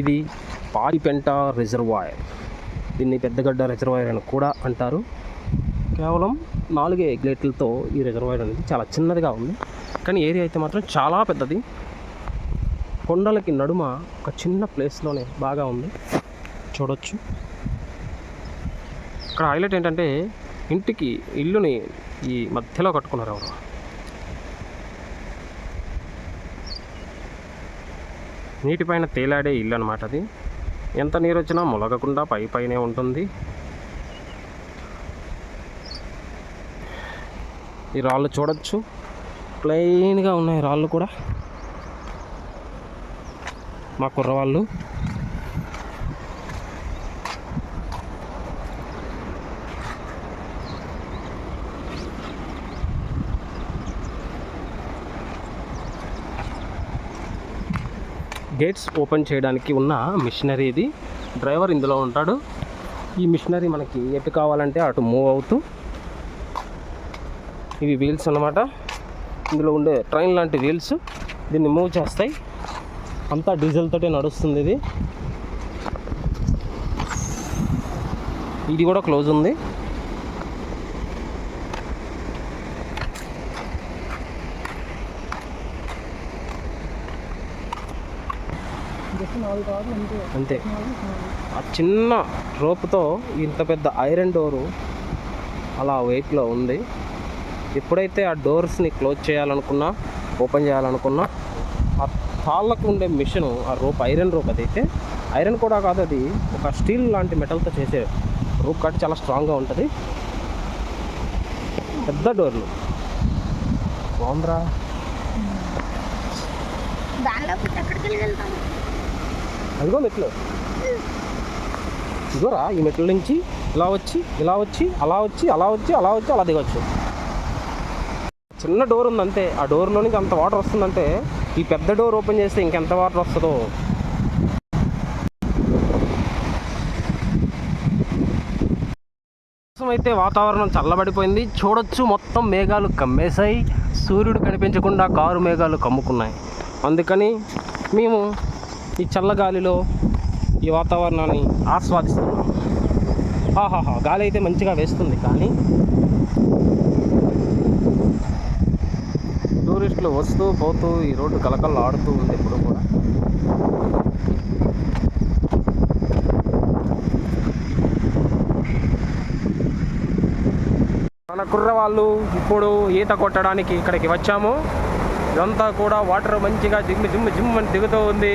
ఇది పాలిపెంట రిజర్వాయర్. దీన్ని పెద్దగడ్డ రిజర్వాయర్ అని కూడా అంటారు. కేవలం నాలుగే ఎగ్లెట్లతో ఈ రిజర్వాయర్ అనేది చాలా చిన్నదిగా ఉంది. కానీ ఏరియా అయితే మాత్రం చాలా పెద్దది. కొండలకి నడుమ ఒక చిన్న ప్లేస్లోనే బాగా ఉంది. చూడొచ్చు. ఇక్కడ హైలైట్ ఏంటంటే ఇంటికి ఇల్లుని ఈ మధ్యలో కట్టుకున్నారు ఎవరు నీటిపైన తేలాడే ఇల్లు అనమాట అది. ఎంత నీరు వచ్చినా మొలగకుండా పై పైనే ఉంటుంది. ఈ రాళ్ళు చూడొచ్చు. ప్లెయిన్గా ఉన్నాయి రాళ్ళు కూడా. మా కుర్రవాళ్ళు. గేట్స్ ఓపెన్ చేయడానికి ఉన్న మిషనరీ ఇది డ్రైవర్ ఇందులో ఉంటాడు. ఈ మిషనరీ మనకి ఎటు కావాలంటే అటు మూవ్ అవుతూ ఇవి వీల్స్ అన్నమాట. ఇందులో ఉండే ట్రైన్ లాంటి వీల్స్ దీన్ని మూవ్ చేస్తాయి. అంతా డీజిల్ తోటే నడుస్తుంది ఇది. ఇది కూడా క్లోజ్ ఉంది. అంతే. ఆ చిన్న రోపుతో ఇంత పెద్ద ఐరన్ డోరు అలా వెయిట్లో ఉంది. ఎప్పుడైతే ఆ డోర్స్ని క్లోజ్ చేయాలనుకున్నా ఓపెన్ చేయాలనుకున్నా ఆ తాళ్ళకు ఉండే మిషన్ ఆ రోప్ ఐరన్ రోప్ అదైతే ఐరన్ కూడా కాదు అది ఒక స్టీల్ లాంటి మెటల్తో చేసే రోప్ కాబట్టి చాలా స్ట్రాంగ్గా ఉంటుంది. పెద్ద డోర్లు. బాగుందిరా. దానిలోకి ఎక్కడికి వెళ్ళి వెళ్తాం? అదిగో మెట్లు. ఇదిగోరా ఈ మెట్ల నుంచి ఇలా వచ్చి ఇలా వచ్చి అలా వచ్చి అలా వచ్చి అలా వచ్చి అలా దిగొచ్చు. చిన్న డోర్ ఉంది అంతే ఆ డోర్లో నుంచి అంత వాటర్ వస్తుందంటే ఈ పెద్ద డోర్ ఓపెన్ చేస్తే ఇంకెంత వాటర్ వస్తుందో. అయితే వాతావరణం చల్లబడిపోయింది. చూడొచ్చు మొత్తం మేఘాలు కమ్మేశాయి. సూర్యుడు కనిపించకుండా కారు మేఘాలు కమ్ముకున్నాయి. అందుకని మేము ఈ చల్లగాలిలో ఈ వాతావరణాన్ని ఆస్వాదిస్తున్నాం. ఆహాహా గాలి అయితే మంచిగా వేస్తుంది కానీ టూరిస్టులు వస్తూ పోతూ ఈ రోడ్డు కలకల్లా ఆడుతూ ఉంది ఇప్పుడు కూడా. మన కుర్రవాళ్ళు ఇప్పుడు ఈత కొట్టడానికి ఇక్కడికి వచ్చాము. ఇదంతా కూడా వాటర్ మంచిగా జిమ్ జిమ్ జిమ్ అని దిగుతూ ఉంది.